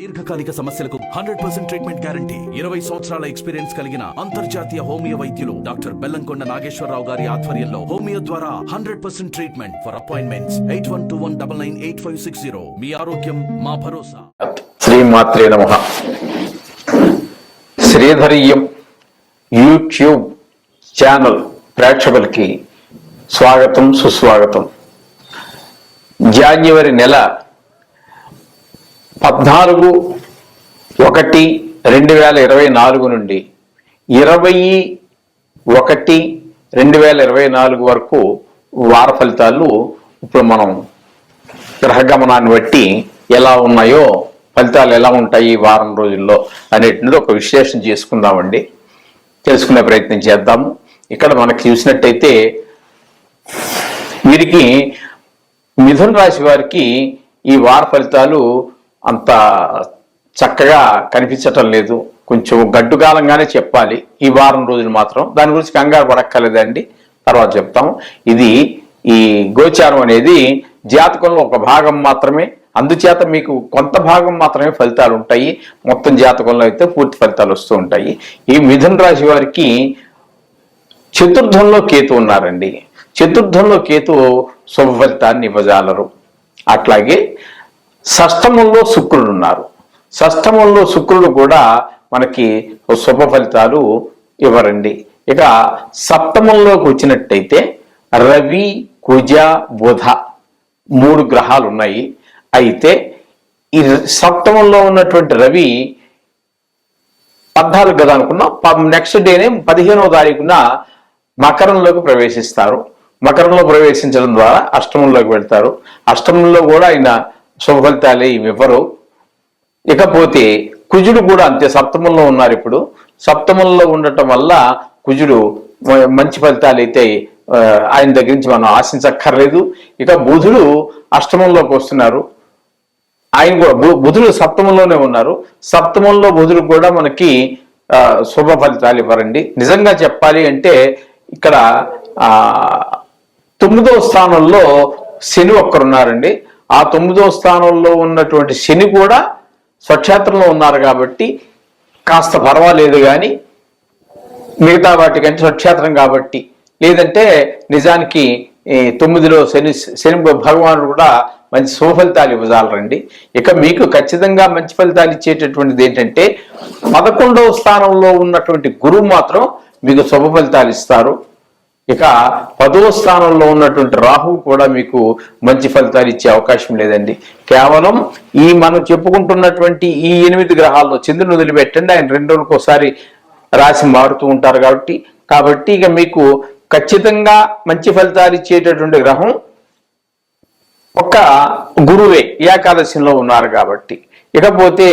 దీర్ఘకాలిక సమస్యలకు hundred percent treatment guarantee ఇరవై సంవత్సరాల ఎక్స్పీరియన్స్ కలిగిన అంతర్జాతీయ హోమియో వైద్యులు డాక్టర్ బెల్లంకొండ నాగేశ్వరరావు గారి ఆధ్వర్యంలో హోమియో ద్వారా hundred percent treatment for appointments. Eight one two one double nine eight five six zero. మీ ఆరోగ్యం మా భరోసా. శ్రీ మాత్రే నమ. శ్రీధరీయం యూట్యూబ్ ఛానల్ ప్రేక్షకులకి స్వాగతం సుస్వాగతం. జాన్యువరి నెల పద్నాలుగు ఒకటి రెండు వేల ఇరవై నాలుగు నుండి ఇరవై ఒకటి రెండు వేల ఇరవై నాలుగు వరకు వార ఫలితాలు ఇప్పుడు మనం గ్రహగమనాన్ని బట్టి ఎలా ఉన్నాయో ఫలితాలు ఎలా ఉంటాయి ఈ వారం రోజుల్లో అనేటిది ఒక విశ్లేషణ చేసుకుందామండి. తెలుసుకునే ప్రయత్నం చేద్దాము. ఇక్కడ మనకు చూసినట్టయితే వీరికి మిథున రాశి వారికి ఈ వార ఫలితాలు అంత చక్కగా కనిపించటం లేదు. కొంచెం గడ్డుకాలంగానే చెప్పాలి. ఈ వారం రోజులు మాత్రం. దాని గురించి కంగారు పడక్కర్లేదండి. తర్వాత చెప్తాము. ఇది ఈ గోచారం అనేది జాతకంలో ఒక భాగం మాత్రమే. అందుచేత మీకు కొంత భాగం మాత్రమే ఫలితాలు ఉంటాయి. మొత్తం జాతకంలో అయితే పూర్తి ఫలితాలు వస్తూ ఉంటాయి. ఈ మిథున రాశి వారికి చతుర్థంలో కేతు ఉన్నారండి. చతుర్థంలో కేతు శుభ ఫలితాన్ని ఇవ్వజాలరు. అట్లాగే షష్టమంలో శుక్రుడు ఉన్నారు. షష్టమంలో శుక్రుడు కూడా మనకి శుభ ఫలితాలు ఇవ్వరండి. ఇక సప్తమంలోకి వచ్చినట్టయితే రవి కుజ బుధ మూడు గ్రహాలు ఉన్నాయి. అయితే ఈ సప్తమంలో ఉన్నటువంటి రవి పద్నాలుగు కదా అనుకున్నాం. నెక్స్ట్ డేనే పదిహేనవ తారీఖున మకరంలోకి ప్రవేశిస్తారు. మకరంలో ప్రవేశించడం ద్వారా అష్టమంలోకి వెళ్తారు. అష్టమంలో కూడా ఆయన శుభఫలితాలే ఇవి ఇవ్వరు. ఇకపోతే కుజుడు కూడా అంతే సప్తమంలో ఉన్నారు ఇప్పుడు. సప్తమంలో ఉండటం వల్ల కుజుడు మంచి ఫలితాలు అయితే ఆయన దగ్గర నుంచి మనం ఆశించక్కర్లేదు. ఇక బుధుడు అష్టమంలోకి వస్తున్నారు. ఆయన కూడా బు- బుధుడు సప్తమంలోనే ఉన్నారు. సప్తమంలో బుధుడు కూడా మనకి శుభ ఫలితాలు ఇవ్వరండి. నిజంగా చెప్పాలి అంటే ఇక్కడ ఆ తొమ్మిదవ స్థానంలో శని ఒక్కరున్నారండి. ఆ తొమ్మిదో స్థానంలో ఉన్నటువంటి శని కూడా స్వక్షేత్రంలో ఉన్నారు కాబట్టి కాస్త పర్వాలేదు కానీ మిగతా వాటికంటే స్వక్షేత్రం కాబట్టి. లేదంటే నిజానికి ఈ తొమ్మిదిలో శని శని భగవానుడు కూడా మంచి సుఫలితాలు ఇవ్వజాలరండి ఇక మీకు ఖచ్చితంగా మంచి ఫలితాలు ఇచ్చేటటువంటిది ఏంటంటే పదకొండవ స్థానంలో ఉన్నటువంటి గురువు మాత్రం మీకు శుభ ఫలితాలు ఇస్తారు. ఇక పదవ స్థానంలో ఉన్నటువంటి రాహు కూడా మీకు మంచి ఫలితాలు ఇచ్చే అవకాశం లేదండి. కేవలం ఈ మనం చెప్పుకుంటున్నటువంటి ఈ ఎనిమిది గ్రహాల్లో చంద్రుని వదిలిపెట్టండి. ఆయన రెండు రోజులకు ఒకసారి రాశి మారుతూ ఉంటారు కాబట్టి కాబట్టి ఇక మీకు ఖచ్చితంగా మంచి ఫలితాలు ఇచ్చేటటువంటి గ్రహం ఒక గురువే ఏకాదశిలో ఉన్నారు కాబట్టి. ఇకపోతే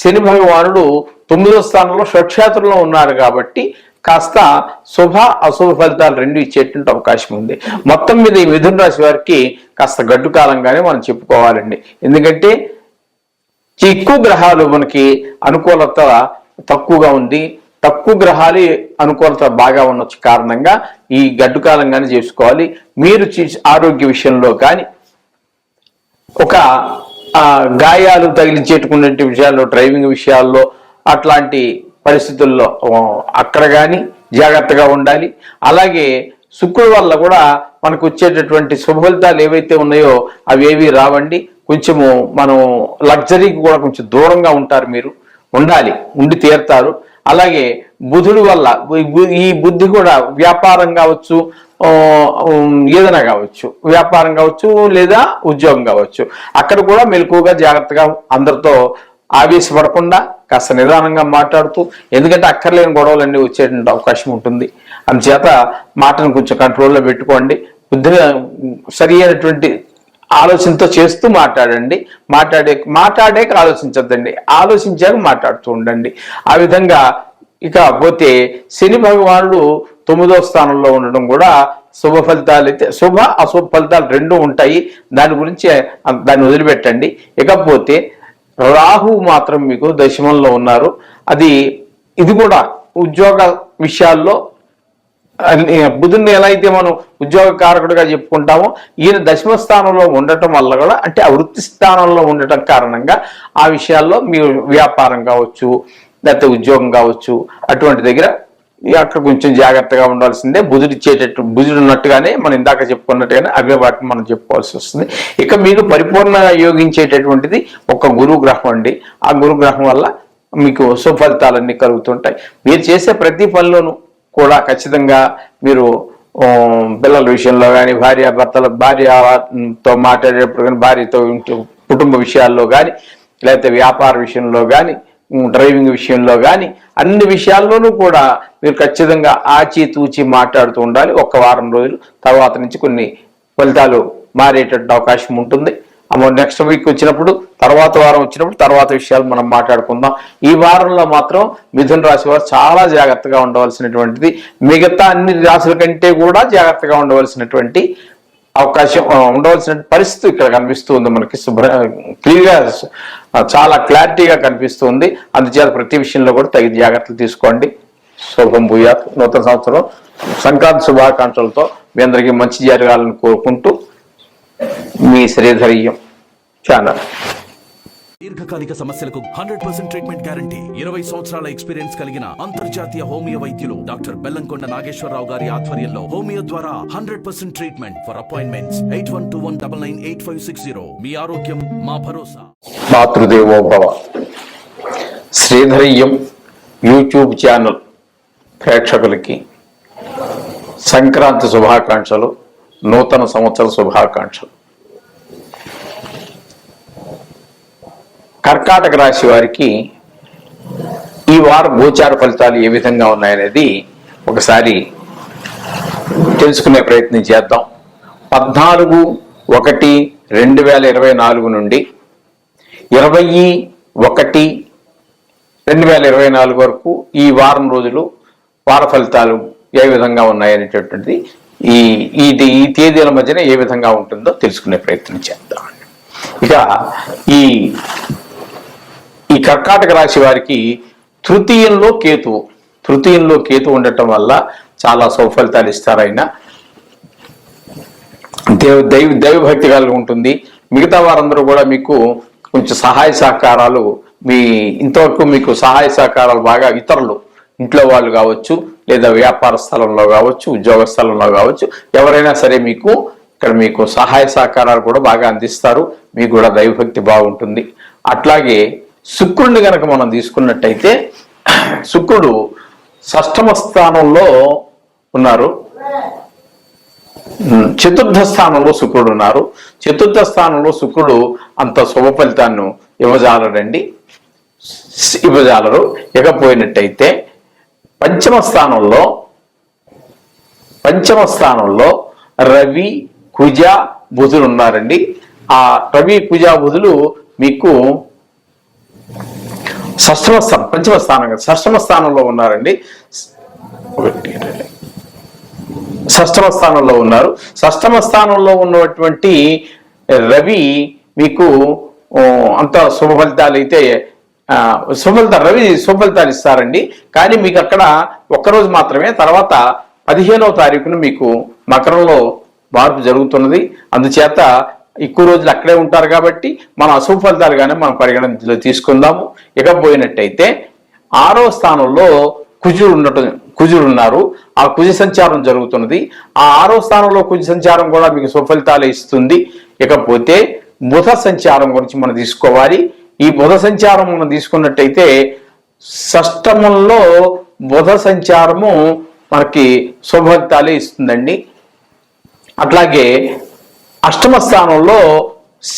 శని భగవానుడు తొమ్మిదో స్థానంలో స్వక్షేత్రంలో ఉన్నారు కాబట్టి కాస్త శుభ అశుభ ఫలితాలు రెండు ఇచ్చేటువంటి అవకాశం ఉంది. మొత్తం మీద ఈ మిథున రాశి వారికి కాస్త గడ్డు కాలంగానే మనం చెప్పుకోవాలండి. ఎందుకంటే ఈ ఎక్కువ గ్రహాలు మనకి అనుకూలత తక్కువగా ఉంది. తక్కువ గ్రహాలు అనుకూలత బాగా ఉన్న కారణంగా ఈ గడ్డు కాలంగానే చేసుకోవాలి. మీరు ఆరోగ్య విషయంలో కానీ ఒక గాయాలు తగిలించేటుకునే విషయాల్లో డ్రైవింగ్ విషయాల్లో అట్లాంటి పరిస్థితుల్లో అక్కడ కానీ జాగ్రత్తగా ఉండాలి. అలాగే శుక్రుడు వల్ల కూడా మనకు వచ్చేటటువంటి శుభఫలితాలు ఏవైతే ఉన్నాయో అవి ఏవి రావండి. కొంచెము మనం లగ్జరీకి కూడా కొంచెం దూరంగా ఉంటారు మీరు. ఉండాలి ఉండి తీరుతారు. అలాగే బుధుడు వల్ల ఈ ఈ బుద్ధి కూడా వ్యాపారం కావచ్చు ఏదైనా కావచ్చు వ్యాపారం కావచ్చు లేదా ఉద్యోగం కావచ్చు. అక్కడ కూడా మెలకువగా జాగ్రత్తగా అందరితో ఆవేశపడకుండా కాస్త నిదానంగా మాట్లాడుతూ ఎందుకంటే అక్కర్లేని గొడవలన్నీ వచ్చేటువంటి అవకాశం ఉంటుంది. అందుచేత మాటను కొంచెం కంట్రోల్లో పెట్టుకోండి. బుద్ధిగా సరి అయినటువంటి ఆలోచనతో చేస్తూ మాట్లాడండి. మాట్లాడే మాట్లాడాక ఆలోచించద్దండి. ఆలోచించాక మాట్లాడుతూ ఉండండి. ఆ విధంగా ఇక పోతే శని భగవానుడు తొమ్మిదో స్థానంలో ఉండడం కూడా శుభ ఫలితాలు అయితే శుభ అశుభ ఫలితాలు రెండు ఉంటాయి. దాని గురించి దాన్ని వదిలిపెట్టండి. ఇకపోతే రాహు మాత్రం మీకు దశమంలో ఉన్నారు. అది ఇది కూడా ఉద్యోగ విషయాల్లో అన్ని- బుధుడిని ఎలా అయితే మనం ఉద్యోగ కారకుడిగా చెప్పుకుంటామో ఈయన దశమ స్థానంలో ఉండటం వల్ల కూడా అంటే ఆ వృత్తి స్థానంలో ఉండటం కారణంగా ఆ విషయాల్లో మీ వ్యాపారం కావచ్చు లేకపోతే ఉద్యోగం కావచ్చు అటువంటి దగ్గర అక్కడ కొంచెం జాగ్రత్తగా ఉండాల్సిందే. బుధుడు ఇచ్చేటట్టు బుధుడు ఉన్నట్టుగానే మనం ఇందాక చెప్పుకున్నట్టుగానే అవే వాటిని మనం చెప్పుకోవాల్సి వస్తుంది. ఇక మీరు పరిపూర్ణ యోగించేటటువంటిది ఒక గురు గ్రహం అండి. ఆ గురు గ్రహం వల్ల మీకు సుఫలితాలన్నీ కలుగుతుంటాయి. మీరు చేసే ప్రతి పనిలోనూ కూడా ఖచ్చితంగా మీరు పిల్లల విషయంలో కానీ భార్య భర్తల భార్యతో మాట్లాడేటప్పుడు కానీ భార్యతో ఇంట్లో కుటుంబ విషయాల్లో కానీ లేకపోతే వ్యాపార విషయంలో కానీ డ్రైవింగ్ విషయంలో కానీ అన్ని విషయాల్లోనూ కూడా మీరు ఖచ్చితంగా ఆచితూచి మాట్లాడుతూ ఉండాలి. ఒక వారం రోజులు తర్వాత నుంచి కొన్ని ఫలితాలు మారేటట్టు అవకాశం ఉంటుంది. అమ్మో నెక్స్ట్ వీక్ వచ్చినప్పుడు తర్వాత వారం వచ్చినప్పుడు తర్వాత విషయాలు మనం మాట్లాడుకుందాం. ఈ వారంలో మాత్రం మిథున రాశి వారు చాలా జాగ్రత్తగా ఉండవలసినటువంటిది. మిగతా అన్ని రాశుల కంటే కూడా జాగ్రత్తగా ఉండవలసినటువంటి అవకాశం ఉండవలసిన పరిస్థితి ఇక్కడ కనిపిస్తుంది మనకి. శుభ్ర క్లియర్గా చాలా క్లారిటీగా కనిపిస్తుంది. అందుచేత ప్రతి విషయంలో కూడా తగిన జాగ్రత్తలు తీసుకోండి. శుభం భూయాత్. నూతన సంవత్సరం. సంక్రాంతి శుభాకాంక్షలతో మీ అందరికీ మంచి జరగాలని కోరుకుంటూ మీ శ్రీధర్యం ఛానల్. దీర్ఘకాలిక సమస్యలకు హండ్రెడ్ పర్సెంట్ ట్రీట్మెంట్ గ్యారంటీ. ఇరవై సంవత్సరాల ఎక్స్పీరియన్స్ కలిగిన అంతర్జాతీయ హోమియో వైద్యులు డాక్టర్ బెల్లంకొండ నాగేశ్వరరావు గారి ఆధ్వర్యంలో హోమియో ద్వారా hundred percent treatment for appointments. Eight one two one double nine eight five six zero. మీ ఆరోగ్యం మా భరోసా. మాతృదేవో భవ. శ్రీధర్యం యూట్యూబ్ ఛానల్ ప్రేక్షకులకి సంక్రాంతి శుభాకాంక్షలు నూతన సంవత్సర శుభాకాంక్షలు. కర్కాటక రాశి వారికి ఈ వారం గోచార ఫలితాలు ఏ విధంగా ఉన్నాయనేది ఒకసారి తెలుసుకునే ప్రయత్నం చేద్దాం. పద్నాలుగు ఒకటి రెండు వేల ఇరవై నాలుగు నుండి ఇరవై ఒకటి రెండు వేల ఇరవై నాలుగు వరకు ఈ వారం రోజులు వార ఫలితాలు ఏ విధంగా ఉన్నాయనేటటువంటిది ఈ ఈ ఈ తేదీల మధ్యన ఏ విధంగా ఉంటుందో తెలుసుకునే ప్రయత్నం చేద్దాం. ఇక ఈ కర్కాటక రాశి వారికి తృతీయంలో కేతు తృతీయంలో కేతు ఉండటం వల్ల చాలా సౌఫలితాలు ఇస్తారు దేవ దైవ దైవభక్తి కలిగి ఉంటుంది. మిగతా వారందరూ కూడా మీకు కొంచెం సహాయ సహకారాలు మీ ఇంతవరకు మీకు సహాయ సహకారాలు బాగా ఇతరులు ఇంట్లో వాళ్ళు కావచ్చు లేదా వ్యాపార స్థలంలో కావచ్చు ఉద్యోగ స్థలంలో కావచ్చు ఎవరైనా సరే మీకు ఇక్కడ మీకు సహాయ సహకారాలు కూడా బాగా అందిస్తారు. మీకు కూడా దైవభక్తి బాగుంటుంది. అట్లాగే శుక్రుడిని కనుక మనం తీసుకున్నట్టయితే శుక్రుడు షష్టమ స్థానంలో ఉన్నారు. చతుర్థ స్థానంలో శుక్రుడు ఉన్నారు. చతుర్థ స్థానంలో శుక్రుడు అంత శుభ ఫలితాన్ని ఇవ్వజాలరండి ఇవ్వజాలరు. ఇకపోయినట్టయితే పంచమ స్థానంలో పంచమ స్థానంలో రవి కుజ బుధులు ఉన్నారండి. ఆ రవి కుజ బుధులు మీకు షష్టమ స్థానం పంచమ స్థానం కదా షష్టమ స్థానంలో ఉన్నారండి. షష్టమ స్థానంలో ఉన్నారు. షష్టమ స్థానంలో ఉన్నటువంటి రవి మీకు అంత శుభ ఫలితాలు అయితే శుభఫలితాలు రవి శుభఫలితాలు ఇస్తారండి. కానీ మీకు అక్కడ ఒక్కరోజు మాత్రమే తర్వాత పదిహేనవ తారీఖున మీకు మకరంలో మార్పు జరుగుతున్నది. అందుచేత ఎక్కువ రోజులు అక్కడే ఉంటారు కాబట్టి మన అశుభ ఫలితాలుగానే మనం పరిగణనలో తీసుకుందాము. ఇకపోయినట్టయితే ఆరో స్థానంలో కుజుడు ఉండటం కుజుడు ఉన్నారు. ఆ కుజ సంచారం జరుగుతున్నది. ఆ ఆరో స్థానంలో కుజ సంచారం కూడా మీకు సుఫలితాలు ఇస్తుంది. ఇకపోతే బుధ సంచారం గురించి మనం తీసుకోవాలి. ఈ బుధ సంచారం మనం తీసుకున్నట్టయితే షష్టమంలో బుధ సంచారము మనకి శుభఫలితాలే ఇస్తుందండి. అట్లాగే అష్టమ స్థానంలో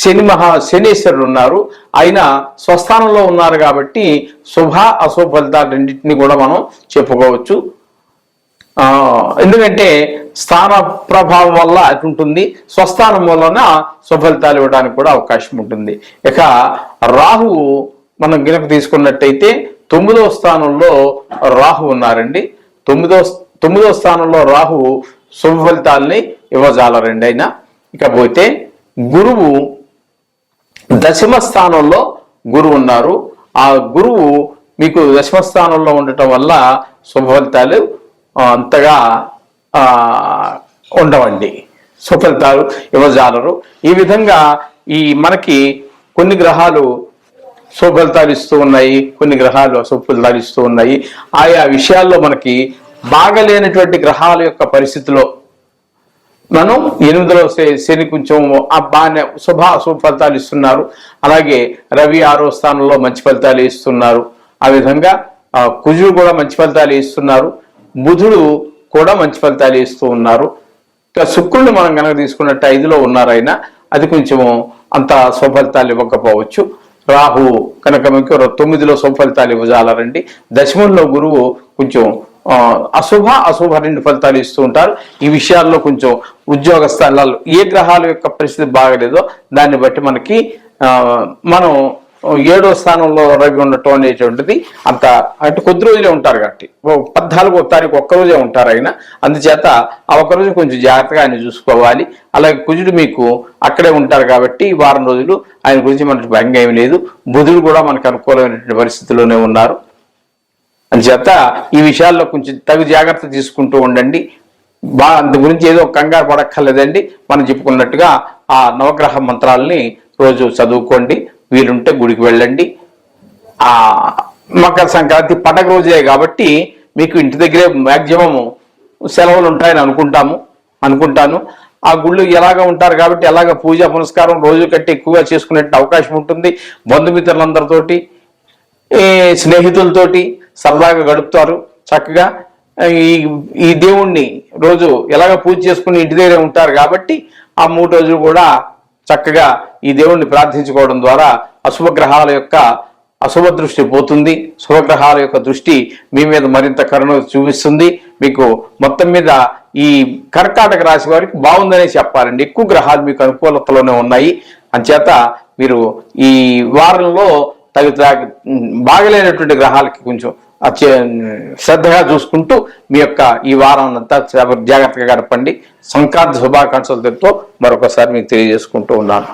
శని మహా శనీశ్వరుడు ఉన్నారు. ఆయన స్వస్థానంలో ఉన్నారు కాబట్టి శుభ అశుభ ఫలితాలు రెండింటిని కూడా మనం చెప్పుకోవచ్చు. ఎందుకంటే స్థాన ప్రభావం వల్ల ఉంటుంది స్వస్థానం వలన సుఫలితాలు ఇవ్వడానికి కూడా అవకాశం ఉంటుంది. ఇక రాహువు మనం గినక తీసుకున్నట్టయితే తొమ్మిదవ స్థానంలో రాహు ఉన్నారండి. తొమ్మిదో తొమ్మిదో స్థానంలో రాహు శుభ ఫలితాలని ఇవ్వజాలరండి. అయినా ఇకపోతే గురువు దశమ స్థానంలో గురువు ఉన్నారు. ఆ గురువు మీకు దశమ స్థానంలో ఉండటం వల్ల శుభఫలితాలు అంతగా ఉండవండి. సుఫలితాలు ఇవ్వజాలరు. ఈ విధంగా ఈ మనకి కొన్ని గ్రహాలు శుభఫలితాలు ఇస్తూ ఉన్నాయి కొన్ని గ్రహాలు అశుభఫలితాలు ఇస్తూ ఉన్నాయి. ఆయా విషయాల్లో మనకి బాగలేనటువంటి గ్రహాల యొక్క పరిస్థితిలో మనం ఎనిమిదిలో శని కొంచెం బాగానే శుభ శుభ ఫలితాలు ఇస్తున్నారు. అలాగే రవి ఆరో స్థానంలో మంచి ఫలితాలు ఇస్తున్నారు. ఆ విధంగా కుజుడు కూడా మంచి ఫలితాలు ఇస్తున్నారు. బుధుడు కూడా మంచి ఫలితాలు ఇస్తూ ఉన్నారు. శుక్రుడిని మనం కనుక తీసుకున్నట్టు ఐదులో ఉన్నారైనా అది కొంచెం అంత స్వఫలితాలు ఇవ్వకపోవచ్చు. రాహు కనుక మీకు తొమ్మిదిలో స్వఫలితాలు ఇవ్వజాలరండి. దశమంలో గురువు కొంచెం అశుభ అశుభ రెండు ఫలితాలు ఇస్తూ ఉంటారు. ఈ విషయాల్లో కొంచెం ఉద్యోగ స్థలాలు ఏ గ్రహాల యొక్క పరిస్థితి బాగలేదో దాన్ని బట్టి మనకి మనం ఏడో స్థానంలో రవి ఉండటం అనేటువంటిది అంత అంటే కొద్ది రోజులే ఉంటారు కాబట్టి. ఓ పద్నాలుగో తారీఖు ఒక్క రోజే ఉంటారు ఆయన. అందుచేత ఆ ఒక్క రోజు కొంచెం జాగ్రత్తగా ఆయన చూసుకోవాలి. అలాగే కుజుడు మీకు అక్కడే ఉంటారు కాబట్టి ఈ వారం రోజులు ఆయన గురించి మనకి భంగం ఏమి లేదు. బుధుడు కూడా మనకు అనుకూలమైనటువంటి పరిస్థితిలోనే ఉన్నారు. అందుచేత ఈ విషయాల్లో కొంచెం తగు జాగ్రత్త తీసుకుంటూ ఉండండి. బా అందు గురించి ఏదో కంగారు పడక్కర్లేదండి. మనం చెప్పుకున్నట్టుగా ఆ నవగ్రహ మంత్రాలని రోజు చదువుకోండి. వీలుంటే గుడికి వెళ్ళండి. ఆ మకర సంక్రాంతి పండగ రోజే కాబట్టి మీకు ఇంటి దగ్గరే మ్యాక్సిమం సెలవులు ఉంటాయని అనుకుంటాము అనుకుంటాను. ఆ గుళ్ళు ఎలాగ ఉంటారు కాబట్టి ఎలాగ పూజ పునస్కారం రోజు కట్టి ఎక్కువగా చేసుకునే అవకాశం ఉంటుంది. బంధుమిత్రులందరితోటి స్నేహితులతోటి సరదాగా గడుపుతారు. చక్కగా ఈ ఈ దేవుణ్ణి రోజు ఎలాగ పూజ చేసుకుని ఇంటి దగ్గర ఉంటారు కాబట్టి ఆ మూడు రోజులు కూడా చక్కగా ఈ దేవుణ్ణి ప్రార్థించుకోవడం ద్వారా అశుభ గ్రహాల యొక్క అశుభ దృష్టి పోతుంది. శుభగ్రహాల యొక్క దృష్టి మీ మీద మరింత కరుణ చూపిస్తుంది. మీకు మొత్తం మీద ఈ కర్కాటక రాశి వారికి బాగుందనే చెప్పాలండి. ఎక్కువ గ్రహాలు మీకు అనుకూలతలోనే ఉన్నాయి. అంచేత మీరు ఈ వారంలో తగు తాగి బాగలేనటువంటి గ్రహాలకి కొంచెం శ్రద్ధగా చూసుకుంటూ మీ యొక్క ఈ వారాన్ని అంతా జాగ్రత్తగా గడపండి. సంక్రాంతి శుభాకాంక్షలతో మరొకసారి మీకు తెలియజేసుకుంటూ ఉన్నాను.